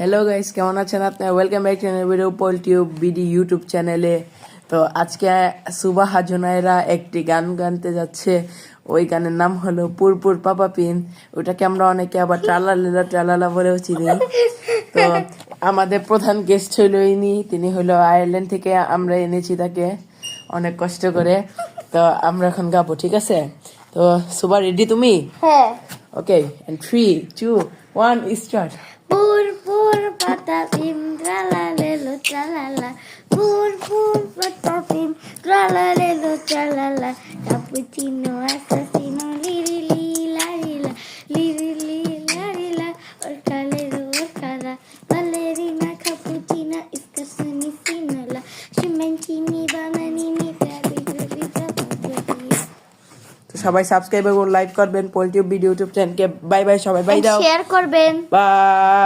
Hello guys কেমন আছেন আপনার welcome back to video poll tube BD YouTube চ্যানেলে তো আজকে সুবাহ হাজনাইরা একটি গান গানতে যাচ্ছে। ওই গানের নাম হলো পুরপুর পাপা পিন। ওটাকে আমরা অনেকে আবার ট্রালালা ট্রালালা বলেও চিনি। তো আমাদের প্রধান গেস্ট হইল ইনি। তিনি হলো আয়ারল্যান্ড থেকে আমরা এনেছি তাকে অনেক কষ্ট করে। তো আমরা এখন গাবো ঠিক আছে? তো সুবা রেডি তুমি? হ্যাঁ। Okay three two one start Patapim Trallalero Trallala পুর পুর Patapim Trallalero Trallala Cappuccino Assassino Lirili Lila Lila Lirili Lila Lila orcalero orcala ballerina cappuccina iscassini sinola scimancini bananini ferri ferri zapatini তো সবাই subscribe এবং like করবেন poultry video YouTube চ্যানেলকে bye bye সবাই। Bye দাও। Share করবেন। By